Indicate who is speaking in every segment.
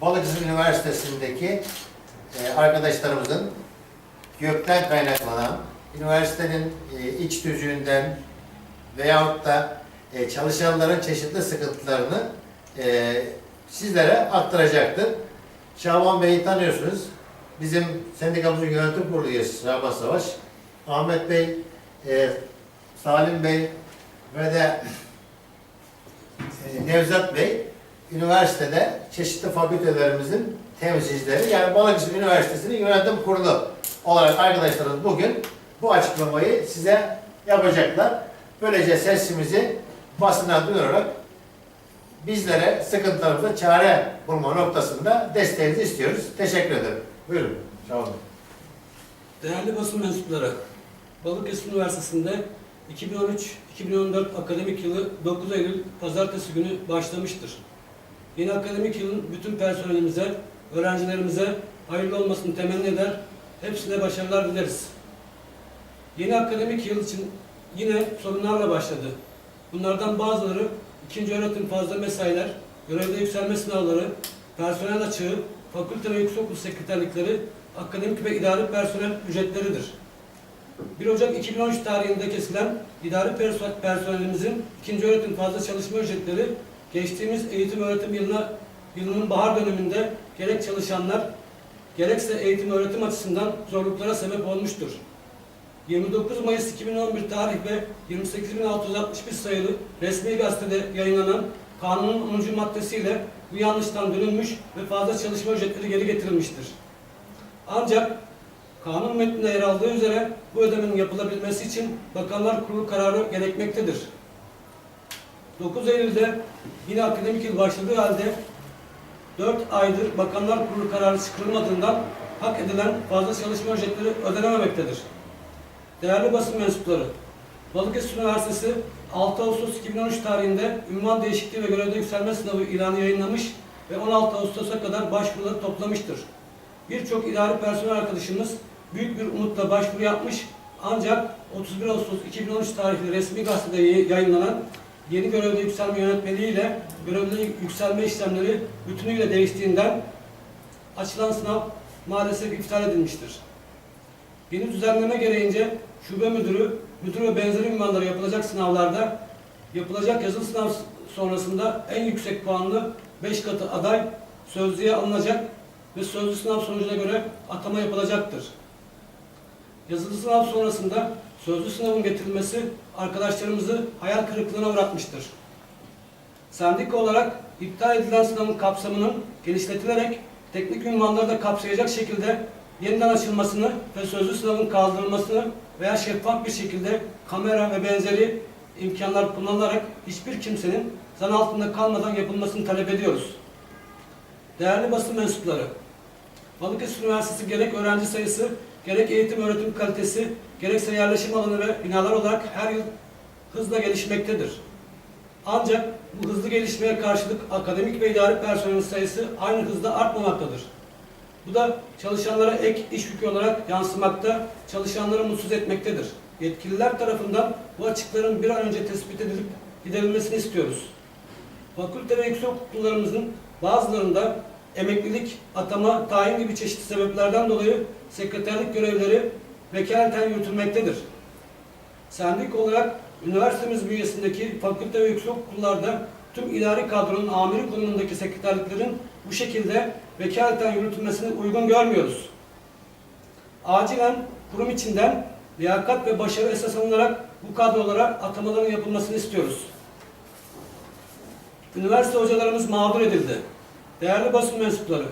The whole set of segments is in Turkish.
Speaker 1: Balıkesir Üniversitesi'ndeki e, arkadaşlarımızın gökten kaynaklanan, üniversitenin e, iç tüzüğünden veyahut da e, çalışanların çeşitli sıkıntılarını e, sizlere aktaracaktır. Şaban Bey'i tanıyorsunuz. Bizim sendikamızın yönetim kurulu üyesi Şaban Savaş. Ahmet Bey, e, Salim Bey ve de e, Nevzat Bey üniversitede çeşitli fakültelerimizin temsilcileri yani Balıkesir Üniversitesi'nin yönetim kurulu olarak arkadaşlarımız bugün bu açıklamayı size yapacaklar. Böylece sesimizi basına duyurarak bizlere sıkıntılarımıza çare bulma noktasında desteğinizi istiyoruz. Teşekkür ederim. Buyurun. Sağ olun.
Speaker 2: Değerli basın mensupları, Balıkesir Üniversitesi'nde 2013-2014 akademik yılı 9 Eylül Pazartesi günü başlamıştır. Yeni akademik yılın bütün personelimize, öğrencilerimize hayırlı olmasını temenni eder, hepsine başarılar dileriz. Yeni akademik yıl için yine sorunlarla başladı. Bunlardan bazıları ikinci öğretim fazla mesailer, görevde yükselme sınavları, personel açığı, fakülte ve yüksekokul sekreterlikleri, akademik ve idari personel ücretleridir. 1 Ocak 2013 tarihinde kesilen idari perso- personelimizin ikinci öğretim fazla çalışma ücretleri geçtiğimiz eğitim öğretim yılına, yılının bahar döneminde gerek çalışanlar gerekse eğitim öğretim açısından zorluklara sebep olmuştur. 29 Mayıs 2011 tarih ve 28.661 sayılı resmi gazetede yayınlanan kanunun 10. maddesiyle bu yanlıştan dönülmüş ve fazla çalışma ücretleri geri getirilmiştir. Ancak kanun metninde yer aldığı üzere bu ödemenin yapılabilmesi için Bakanlar Kurulu kararı gerekmektedir. 9 Eylül'de yine akademik yıl başladığı halde 4 aydır Bakanlar Kurulu kararı çıkarılmadığından hak edilen fazla çalışma ücretleri ödenememektedir. Değerli basın mensupları, Balıkesir Üniversitesi 6 Ağustos 2013 tarihinde ünvan değişikliği ve görevde yükselme sınavı ilanı yayınlamış ve 16 Ağustos'a kadar başvuruları toplamıştır. Birçok idari personel arkadaşımız büyük bir umutla başvuru yapmış ancak 31 Ağustos 2013 tarihli resmi gazetede yayınlanan yeni görevde yükselme yönetmeliğiyle görevde yükselme işlemleri bütünüyle değiştiğinden açılan sınav maalesef iptal edilmiştir. Yeni düzenleme gereğince şube müdürü, müdür ve benzeri ünvanlara yapılacak sınavlarda yapılacak yazılı sınav sonrasında en yüksek puanlı 5 katı aday sözlüğe alınacak ve sözlü sınav sonucuna göre atama yapılacaktır. Yazılı sınav sonrasında sözlü sınavın getirilmesi arkadaşlarımızı hayal kırıklığına uğratmıştır. Sendika olarak iptal edilen sınavın kapsamının genişletilerek teknik ünvanları da kapsayacak şekilde yeniden açılmasını ve sözlü sınavın kaldırılmasını veya şeffaf bir şekilde kamera ve benzeri imkanlar kullanılarak hiçbir kimsenin zan altında kalmadan yapılmasını talep ediyoruz. Değerli basın mensupları, Balıkesir Üniversitesi gerek öğrenci sayısı, gerek eğitim öğretim kalitesi, gerekse yerleşim alanı ve binalar olarak her yıl hızla gelişmektedir. Ancak bu hızlı gelişmeye karşılık akademik ve idari personel sayısı aynı hızda artmamaktadır. Bu da çalışanlara ek iş yükü olarak yansımakta, çalışanları mutsuz etmektedir. Yetkililer tarafından bu açıkların bir an önce tespit edilip giderilmesini istiyoruz. Fakülte ve yüksekokullarımızın bazılarında emeklilik, atama, tayin gibi çeşitli sebeplerden dolayı sekreterlik görevleri vekaleten yürütülmektedir. Sendik olarak üniversitemiz bünyesindeki fakülte ve yüksekokullarda tüm idari kadronun amiri konumundaki sekreterliklerin bu şekilde vekaleten yürütülmesini uygun görmüyoruz. Acilen kurum içinden liyakat ve başarı esas alınarak bu kadrolara atamaların yapılmasını istiyoruz. Üniversite hocalarımız mağdur edildi. Değerli basın mensupları,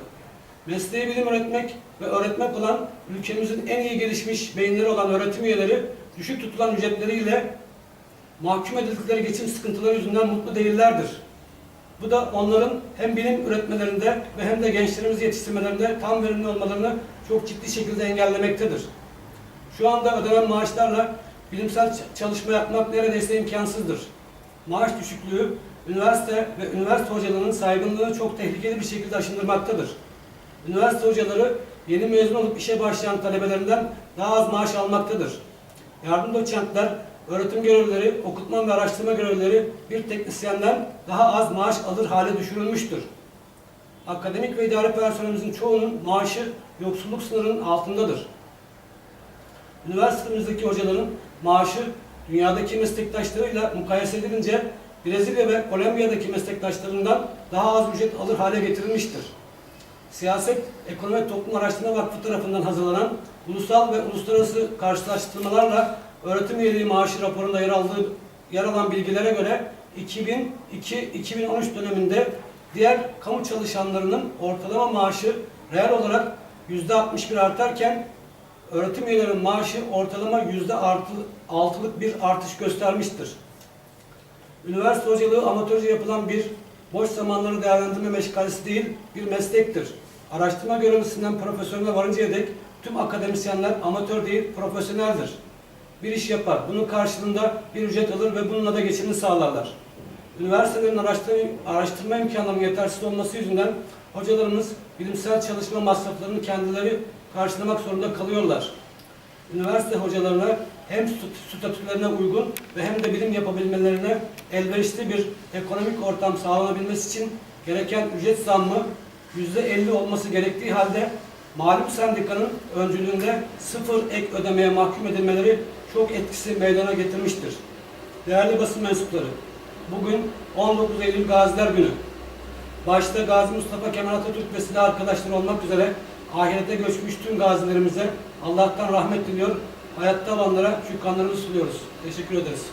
Speaker 2: mesleği bilim öğretmek ve öğretmek olan ülkemizin en iyi gelişmiş beyinleri olan öğretim üyeleri düşük tutulan ücretleriyle mahkum edildikleri geçim sıkıntıları yüzünden mutlu değillerdir. Bu da onların hem bilim üretmelerinde ve hem de gençlerimizi yetiştirmelerinde tam verimli olmalarını çok ciddi şekilde engellemektedir. Şu anda ödenen maaşlarla bilimsel çalışma yapmak neredeyse imkansızdır. Maaş düşüklüğü, üniversite ve üniversite hocalarının saygınlığını çok tehlikeli bir şekilde aşındırmaktadır. Üniversite hocaları yeni mezun olup işe başlayan talebelerinden daha az maaş almaktadır. Yardım doçentler, öğretim görevlileri, okutma ve araştırma görevlileri bir teknisyenden daha az maaş alır hale düşürülmüştür. akademik ve idare personelimizin çoğunun maaşı yoksulluk sınırının altındadır. Üniversitemizdeki hocaların maaşı dünyadaki meslektaşlarıyla mukayese edilince Brezilya ve Kolombiya'daki meslektaşlarından daha az ücret alır hale getirilmiştir. Siyaset, Ekonomi Toplum Araştırma Vakfı tarafından hazırlanan ulusal ve uluslararası karşılaştırmalarla öğretim üyeliği maaşı raporunda yer aldığı yer alan bilgilere göre 2002-2013 döneminde diğer kamu çalışanlarının ortalama maaşı reel olarak %61 artarken öğretim üyelerinin maaşı ortalama %6'lık bir artış göstermiştir. Üniversite hocalığı amatörce yapılan bir boş zamanları değerlendirme meşgalesi değil, bir meslektir. Araştırma görevlisinden profesyonel varıncaya dek tüm akademisyenler amatör değil, profesyoneldir. Bir iş yapar, bunun karşılığında bir ücret alır ve bununla da geçimini sağlarlar. Üniversitelerin araştırma, araştırma imkanlarının yetersiz olması yüzünden hocalarımız bilimsel çalışma masraflarını kendileri karşılamak zorunda kalıyorlar. Üniversite hocalarına hem statü- statülerine uygun ve hem de bilim yapabilmelerine elverişli bir ekonomik ortam sağlanabilmesi için gereken ücret zammı %50 olması gerektiği halde malum sendikanın öncülüğünde sıfır ek ödemeye mahkum edilmeleri çok etkisi meydana getirmiştir. Değerli basın mensupları, bugün 19 Eylül Gaziler Günü. Başta Gazi Mustafa Kemal Atatürk ve silah arkadaşları olmak üzere ahirete göçmüş tüm gazilerimize Allah'tan rahmet diliyor. Hayatta olanlara şükranlarımızı sunuyoruz. Teşekkür ederiz.